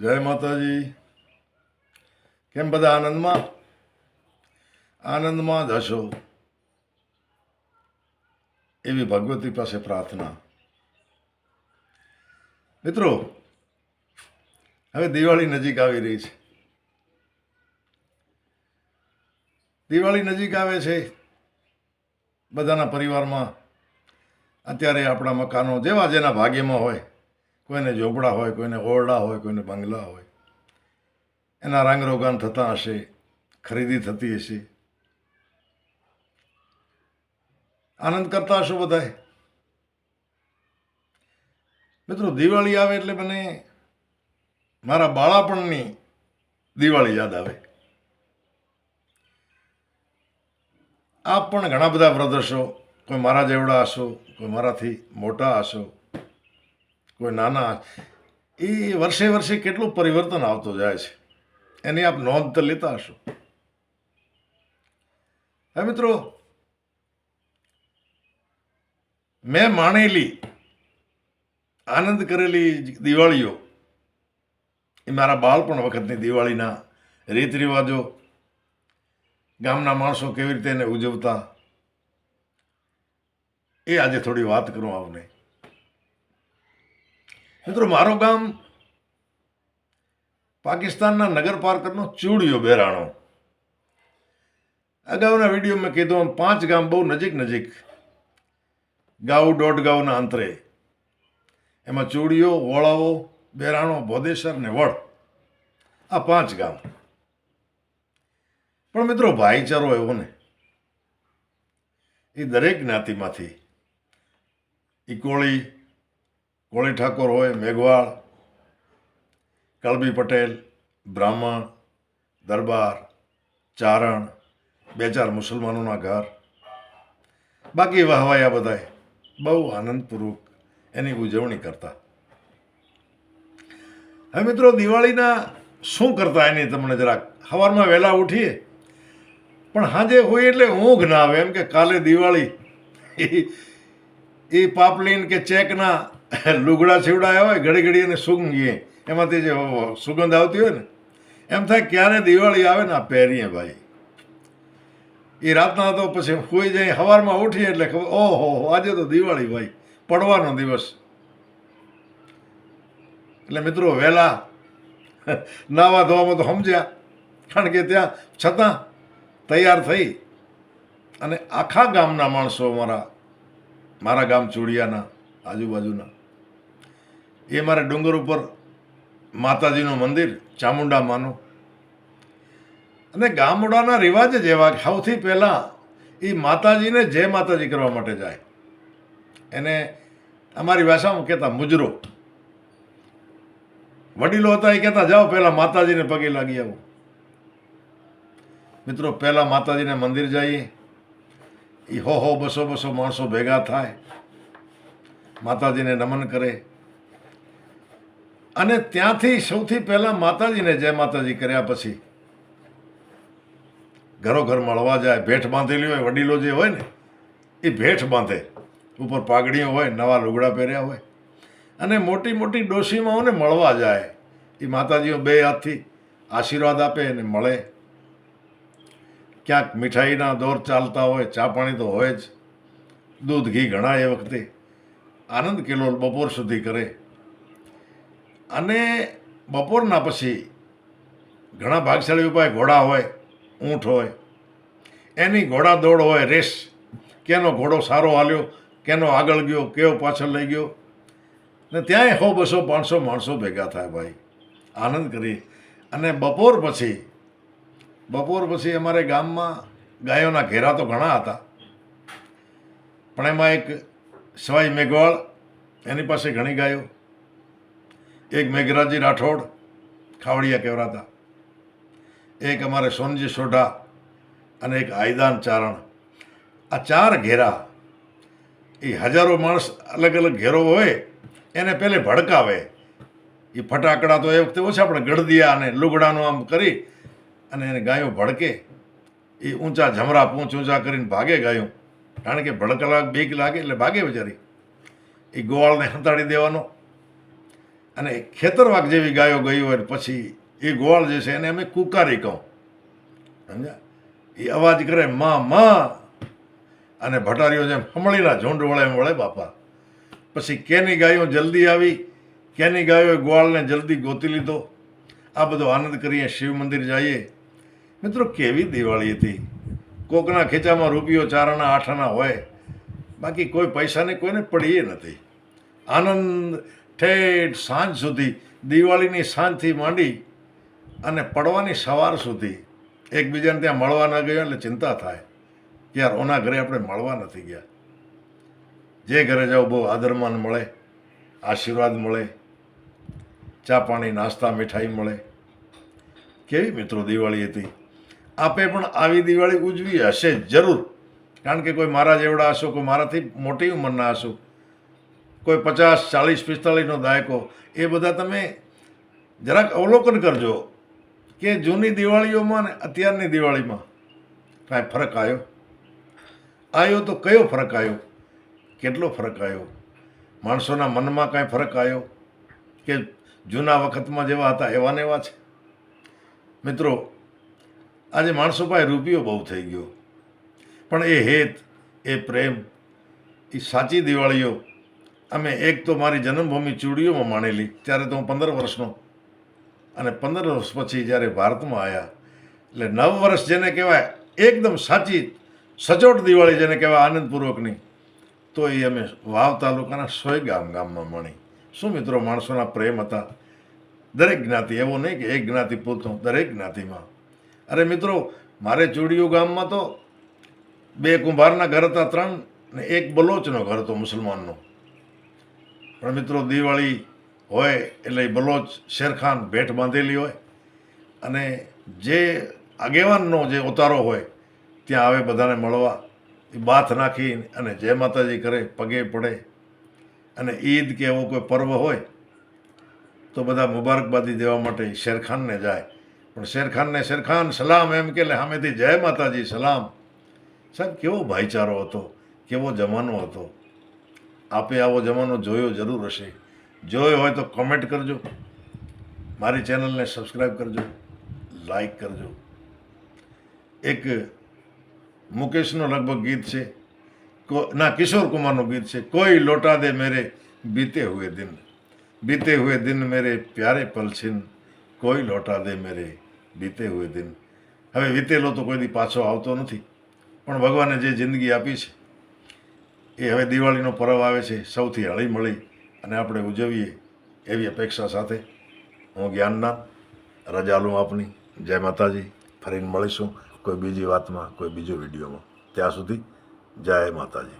જય માતાજી. કેમ બધા આનંદમાં? આનંદમાં જ હશો? એવી ભગવતી પાસે પ્રાર્થના. મિત્રો, હવે દિવાળી નજીક આવી રહી છે. દિવાળી નજીક આવે છે. બધાના પરિવારમાં અત્યારે આપણા મકાનો જેવા જેના ભાગ્યમાં હોય કોઈને ઝોપડા હોય, કોઈને ઓરડા હોય, કોઈને બંગલા હોય. એના રંગરોગાન થતા હશે, ખરીદી થતી હશે. આનંદ કરતા હશો બધાએ મિત્રો, દિવાળી આવે એટલે મને મારા બાળાપણની દિવાળી યાદ આવે. આપ પણ ઘણા બધા વ્રત હશો, કોઈ મારા જેવડા હશો, કોઈ મારાથી મોટા હશો. કોઈ નાના, એ વર્ષે વર્ષે કેટલું પરિવર્તન આવતું જાય છે. એની આપ નોંધ તો લેતા હશો. હવે મિત્રો, મેં માણેલી, આનંદ કરેલી દિવાળીઓ, એ મારા બાળપણ વખતની દિવાળીના રીત રિવાજો ગામના માણસો કેવી રીતે એને ઉજવતા, એ આજે થોડી વાત કરું આપને. મિત્રો, મારું ગામ પાકિસ્તાનના નગરપાર્કરનો ચૂડિયો બેરાણો. અગાઉના વીડિયો મેં કીધું પાંચ ગામ બહુ નજીક નજીક ગાઉ દોઢ ગાઉના અંતરે. એમાં ચૂડિયો વોળાઓ, બેરાણો, ભોદેસર ને વડ. આ પાંચ ગામ. પણ મિત્રો, ભાઈચારો એવો ને, એ દરેક જ્ઞાતિમાંથી, ઈ કોળી ઠાકોર હોય, મેઘવાળ, કલબી પટેલ, બ્રાહ્મણ, દરબાર, ચારણ, બે ચાર મુસલમાનોના ઘર. બાકી વાહવાયા બધાય. બહુ આનંદપૂર્વક એની ઉજવણી કરતા. હવે મિત્રો દિવાળીના શું કરતા એની તમને જરાક? સવારમાં વહેલા ઉઠીએ. પણ સાંજે હોય એટલે ઊંઘ ના આવે. એમ કે કાલે દિવાળી. એ પાપલીન કે ચેકના લુગડા છીવડાયા હોય ઘડી ઘડી એને સૂંઘીએ એમાંથી જે સુગંધ આવતી હોય ને, એમ થાય ક્યારે દિવાળી આવે ને આ પહેરીએ ભાઈ. એ રાતના તો પછી હોઈ જાય સવારમાં ઉઠીએ એટલે ખબર, ઓહો, આજે તો દિવાળી ભાઈ, પડવાનો દિવસ. એટલે મિત્રો વહેલા નાવા ધોવામાં તો સમજ્યા, કારણ કે ત્યાં છતાં તૈયાર થઈ. અને આખા ગામના માણસો મારા મારા ગામ ચોડિયાના આજુબાજુના. એ મારે ડુંગર ઉપર માતાજીનું મંદિર ચામુંડા માનું અને ગામડાના રિવાજ જ એવા સૌથી પહેલાં એ માતાજીને જય માતાજી કરવા માટે જાય. એને અમારી ભાષામાં કહેતા મુજરો. વડીલો હતા એ કહેતા, જાઓ પહેલાં માતાજીને પગે લાગી આવો. મિત્રો, પહેલાં માતાજીને મંદિર જઈએ. એ હો હો બસો બસો માણસો ભેગા થાય. માતાજીને નમન કરે. અને ત્યાંથી સૌથી પહેલાં માતાજીને જય માતાજી કર્યા પછી ઘરો ઘર મળવા જાય, ભેટ બાંધેલી હોય, વડીલો જે હોય ને, એ ભેટ બાંધે. ઉપર પાઘડીઓ હોય, નવા લુગડા પહેર્યા હોય. અને મોટી મોટી ડોશીમાઓને મળવા જાય. એ માતાજીઓ બે હાથથી આશીર્વાદ આપે અને મળે. ક્યાંક મીઠાઈના દોર ચાલતા હોય, ચા પાણી તો હોય જ. દૂધ, ઘી ઘણા એ વખતે. આનંદ કિલોલ બપોર સુધી કરે. અને બપોરના પછી ઘણા ભાગશાળી ઉપાય, ઘોડા હોય, ઊંટ હોય. એની ઘોડા દોડ હોય, રેસ. કેનો ઘોડો સારો હાલ્યો, કેનો આગળ ગયો, કેવો પાછળ લઈ ગયો. ને ત્યાંય હો બસો, પાંચસો માણસો ભેગા થાય ભાઈ. આનંદ કરી. અને બપોર પછી બપોર પછી અમારે ગામમાં ગાયોના ઘેરા તો ઘણા હતા. પણ એમાં એક સવાઈ મેઘવાળ, એની પાસે ઘણી ગાયો. એક મેઘરાજી રાઠોડ ખાવડિયા કહેવરાતા. એક અમારે સોનજી સોઢા અને એક આયદાન ચારણ. આ ચાર ઘેરા, એ હજારો માણસ અલગ અલગ ઘેરો હોય, એને પહેલે ભડકાવે. એ ફટાકડા તો એ વખતે ઓછા, પણ ગળદિયા અને લુગડાનું આમ કરી અને એને ગાયો ભડકે, એ ઊંચા જમરા પૂંચ ઊંચા કરીને ભાગે ગાયું. કારણ કે ભડકલા બીક લાગે એટલે ભાગે બિચારી. એ ગોવાળને હંતાડી દેવાનો. અને ખેતરવાક જેવી ગાયો ગઈ હોય પછી એ ગોવાળ જે છે એને અમે કુકારી કહું. સમજ્યા? એ અવાજ કરે, માં માં. અને ભટારીઓ જેમ હમળીના ઝુંડ વળે એમ વળે બાપા. પછી કેની ગાયો જલ્દી આવી? કેની ગાયોએ ગોવાળને જલ્દી ગોતી લીધો? આ બધો આનંદ કરીએ, શિવ મંદિર જઈએ. મિત્રો, કેવી દિવાળી હતી? કોકના ખીચામાં રૂપિયો ચારના આઠાના હોય. બાકી કોઈ પૈસાને કોઈને પડીએ નથી. આનંદ ઠેઠ સાંજ સુધી દિવાળીની સાંજથી માંડી અને પડવાની સવાર સુધી એકબીજાને ત્યાં મળવા ન ગયો એટલે ચિંતા થાય. કે યાર ઓના ઘરે આપણે મળવા નથી ગયા? જે ઘરે જાઓ બહુ આદરમાન મળે, આશીર્વાદ મળે, ચા પાણી, નાસ્તા, મીઠાઈ મળે. કેવી મિત્રો દિવાળી હતી? આપે પણ આવી દિવાળી ઉજવી હશે જરૂર. કારણ કે કોઈ મારા જેવડા હશો, કોઈ મારાથી મોટી ઉંમરના હશો, કોઈ પચાસ, ચાલીસ પિસ્તાળીસનો દાયકો, એ બધા તમે જરાક અવલોકન કરજો કે જૂની દિવાળીઓમાં ને અત્યારની દિવાળીમાં કાંઈ ફરક આવ્યો આવ્યો તો કયો ફરક આવ્યો કેટલો ફરક આવ્યો માણસોના મનમાં કાંઈ ફરક આવ્યો કે જૂના વખતમાં જેવા હતા એવા ને એવા છે? મિત્રો આજે માણસો પાસે રૂપિયો બહુ થઈ ગયો. પણ એ હેત, એ પ્રેમ એ સાચી દિવાળીઓ અમે એક તો મારી જન્મભૂમિ ચૂડીઓમાં માણેલી, ત્યારે તો હું પંદર વર્ષનો. અને પંદર વર્ષ પછી જ્યારે ભારતમાં આવ્યા એટલે નવ વર્ષ જેને કહેવાય એકદમ સાચી, સચોટ દિવાળી જેને કહેવાય આનંદપૂર્વકની, તો એ અમે વાવ તાલુકાના સોય ગામ ગામમાં મણી. શું મિત્રો, માણસોના પ્રેમ હતા? દરેક જ્ઞાતિ, એવો નહીં કે એક જ્ઞાતિ પૂરતો, દરેક જ્ઞાતિમાં. અરે મિત્રો, મારે ચૂડિયું ગામમાં તો બે કુંભારના ઘર હતા ત્રણ ને એક બલોચનો ઘર હતો મુસલમાનનો. પણ મિત્રો, દિવાળી હોય એટલે બલોચ શેરખાન ભેટ બાંધેલી હોય અને જે આગેવાનનો જે ઉતારો હોય ત્યાં આવે બધાને મળવા. એ બાથ નાખી અને જય માતાજી કરે, પગે પડે અને ઈદ કે એવો કોઈ પર્વ હોય તો બધા મુબારકબાદી દેવા માટે શેરખાનને જાય. પણ શેરખાનને શેરખાન સલામ એમ કે સામેથી જય માતાજી, સલામ. સાહેબ, કેવો ભાઈચારો હતો, કેવો જમાનો હતો. આપે આવો જમાનો જોયો જરૂર હશે. જોયો હોય તો કોમેન્ટ કરજો. મારી ચેનલને સબસ્ક્રાઈબ કરજો. લાઈક કરજો. એક મુકેશનો લગભગ ગીત છે. ના, કિશોર કુમારનું ગીત છે. કોઈ લોટા દે મેરે બીતે હુએ દિન, બીતે હુએ દિન મેરે પ્યારે પલછિન, કોઈ લોટા દે મેરે બીતે હુએ દિન. હવે વીતેલો તો કોઈ દી પાછો આવતો નથી. પણ ભગવાને જે જિંદગી આપી છે, એ હવે દિવાળીનો પર્વ આવે છે, સૌથી હળી મળી અને આપણે ઉજવીએ એવી અપેક્ષા સાથે હું જ્ઞાનના રજા લઉં આપની, જય માતાજી, ફરીને મળીશું કોઈ બીજી વાતમાં, કોઈ બીજો વિડીયોમાં. ત્યાં સુધી જય માતાજી.